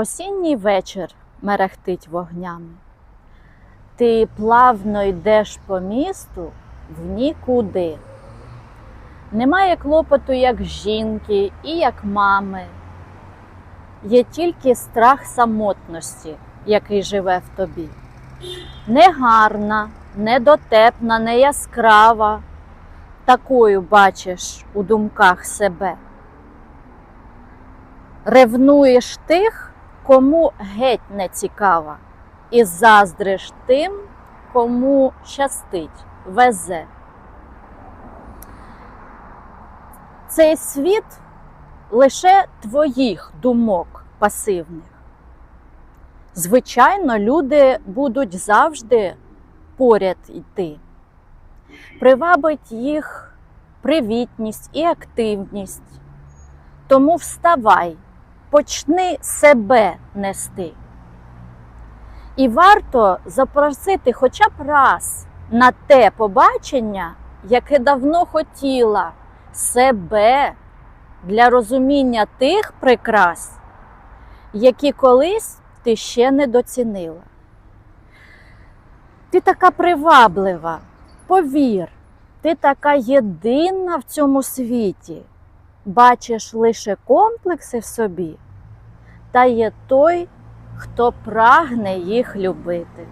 Осінній вечір мерехтить вогнями. Ти плавно йдеш по місту в нікуди. Немає клопоту як жінки і як мами. Є тільки страх самотності, який живе в тобі. Негарна, недотепна, не яскрава. Такою бачиш у думках себе. Ревнуєш тих, кому геть не цікава, і заздриш тим, кому щастить, везе. Цей світ лише твоїх думок пасивних. Звичайно, люди будуть завжди поряд йти. Привабить їх привітність і активність. Тому вставай, почни себе нести. І варто запросити хоча б раз на те побачення, яке давно хотіла себе для розуміння тих прикрас, які колись ти ще не доцінила. Ти така приваблива, повір, ти така єдина в цьому світі. Бачиш лише комплекси в собі, та є той, хто прагне їх любити.